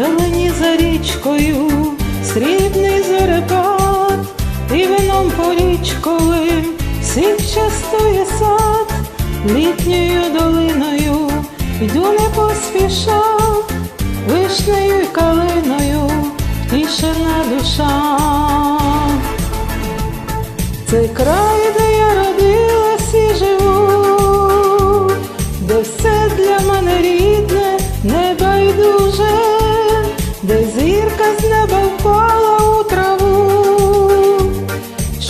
вдалині за річкою, срібний зорепад, і вином порічковим всіх частує сад, літньою долиною йду не поспішав, вишнею й калиною тішена душа. Це край, де я родилась і живу, де все для мене рідне, небайдуже,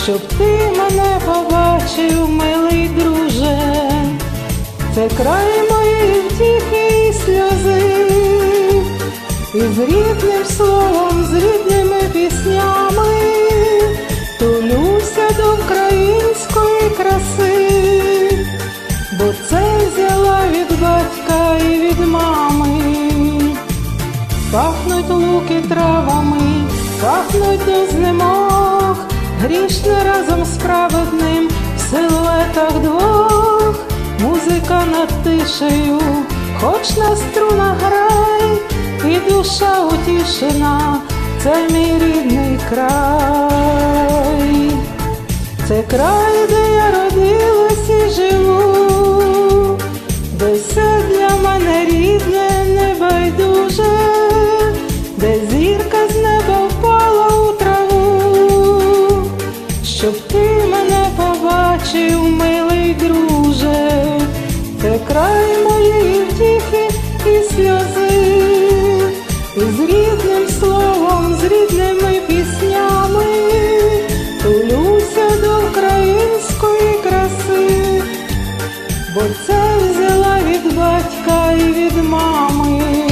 щоб ти мене побачив, милий друже, це край моєї втіхи і сльози, і з рідним словом, з рідними піснями тулюся до української краси, бо це взяла від батька і від мами. Пахнуть луки травами, пахнуть до знемог, грішне разом з праведним в силуетах двох, музика над тишею, хоч на струнах грай, і душа утішена, це мій рідний край, це край, де я родилась і живу, щоб ти мене побачив, милий друже, це край моєї втіхи і сльози, і з рідним словом, з рідними піснями, тулюся до української краси бо це взяла від батька і від мами.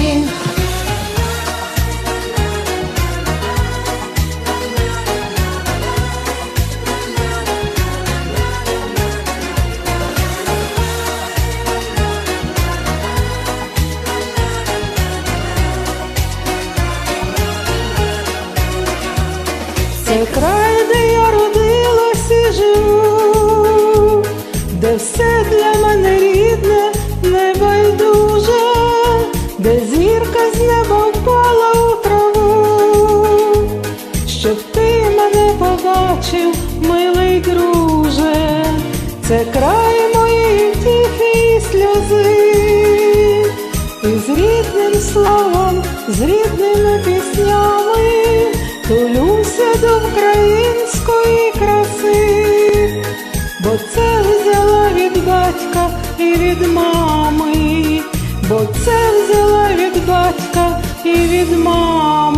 Це край, де я родилась і живу, де все для мене рідне, небайдуже, де зірка з неба впала у траву, щоб ти мене побачив, милий друже, це край моєї втіхи і сльози, і з рідним словом, з рідними піснями тулюся до української краси, бо це взяла від батька і від мами, бо це взяла від батька і від мами.